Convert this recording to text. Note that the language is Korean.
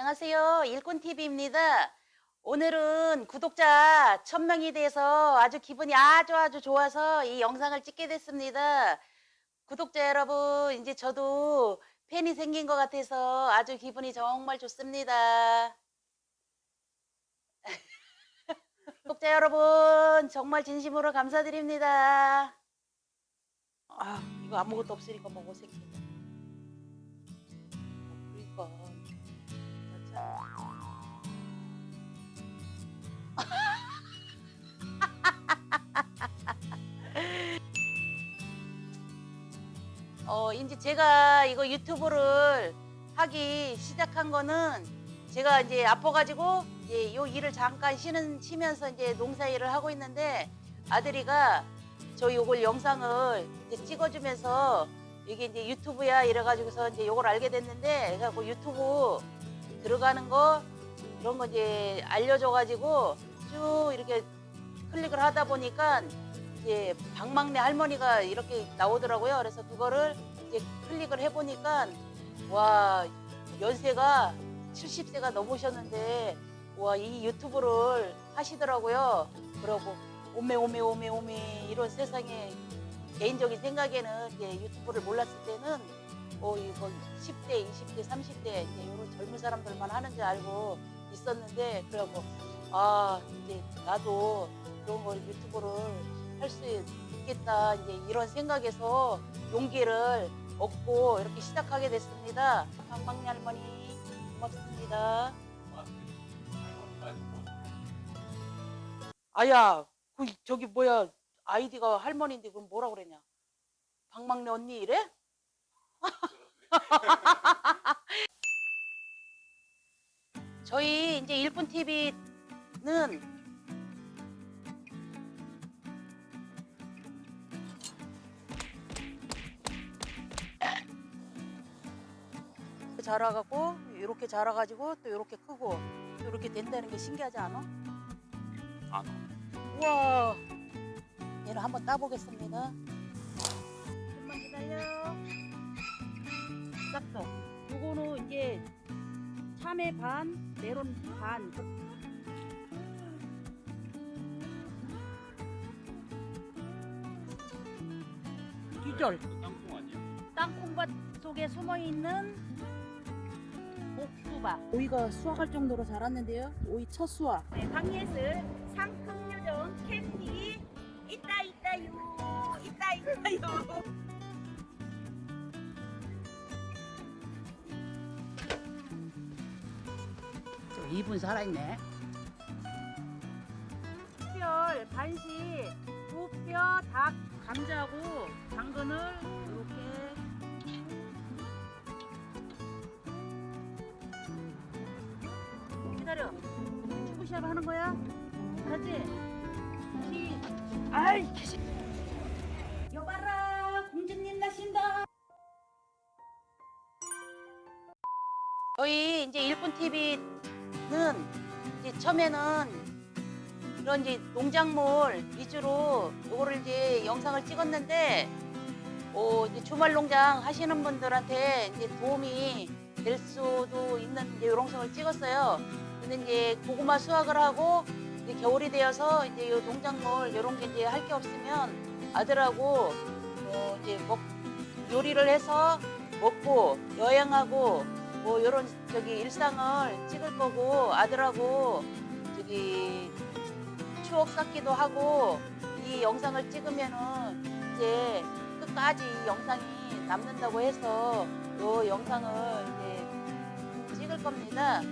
안녕하세요. 일꾼TV입니다. 오늘은 구독자 1000명이 돼서 아주 기분이 아주 아주 좋아서 이 영상을 찍게 됐습니다. 구독자 여러분, 이제 저도 팬이 생긴 것 같아서 아주 기분이 정말 좋습니다. 구독자 여러분, 정말 진심으로 감사드립니다. 아, 이거 아무것도 없으니까 뭐 어색해. 그러니까. 어, 이제 제가 이거 유튜브를 하기 시작한 거는 제가 이제 아파가지고 이제 요 일을 잠깐 쉬는 쉬면서 이제 농사 일을 하고 있는데 아들이가 저 요걸 영상을 이제 찍어주면서 이게 이제 유튜브야 이래가지고서 이제 요걸 알게 됐는데 그래갖고 유튜브 들어가는 거 이런 거 이제 알려줘가지고 쭉 이렇게 클릭을 하다 보니까 이제 방망내 할머니가 이렇게 나오더라고요. 그래서 그거를 이제 클릭을 해보니까 와 연세가 70세가 넘으셨는데 와 이 유튜브를 하시더라고요. 그러고 오메 오메 오메 오메 이런 세상에 개인적인 생각에는 이제 유튜브를 몰랐을 때는 어 이거 10대, 20대, 30대 이제 이런 젊은 사람들만 하는 줄 알고 있었는데 그래갖고 아 이제 나도 그런 걸 유튜브를 할 수 있겠다 이제 이런 생각에서 용기를 얻고 이렇게 시작하게 됐습니다. 방망리 할머니 고맙습니다. 아야, 그 저기 뭐야 아이디가 할머니인데 그럼 뭐라 그랬냐? 방망래 언니 이래? 저희 이제 일본 TV는 자라가고 이렇게 자라가지고 또 이렇게 크고 또 이렇게 된다는 게 신기하지 않아? 안 우와. 얘는 한번 따보겠습니다. 좀만 기다려 싹도 요거는 이제 참외 반 메론 반 기절 땅콩 아니야? 땅콩밭 속에 숨어 있는 복수박. 오이가 수확할 정도로 자랐는데요. 오이 첫 수확. 네, 강예슬 상큼 요정 캔디 있다 있다요 있다 있다요 이분 살아있네. 특별 반식 무뼈 닭 감자하고 당근을 이렇게 기다려. 축구 시합 하는 거야? 알았지? 시. 아이 개새. 여봐라 공주님 나신다. 저희 이제 일본 TV 는 이제 처음에는 이런 이제 농작물 위주로 요거를 이제 영상을 찍었는데 어, 이제 주말 농장 하시는 분들한테 이제 도움이 될 수도 있는 이제 영상을 찍었어요. 근데 이제 고구마 수확을 하고 이제 겨울이 되어서 이제 요 농작물 이런 게 이제 할 게 없으면 아들하고 어, 이제 먹 요리를 해서 먹고 여행하고 뭐 이런 저기 일상을 찍을 거고 아들하고 저기 추억 쌓기도 하고 이 영상을 찍으면은 이제 끝까지 이 영상이 남는다고 해서 이 영상을 이제 찍을 겁니다.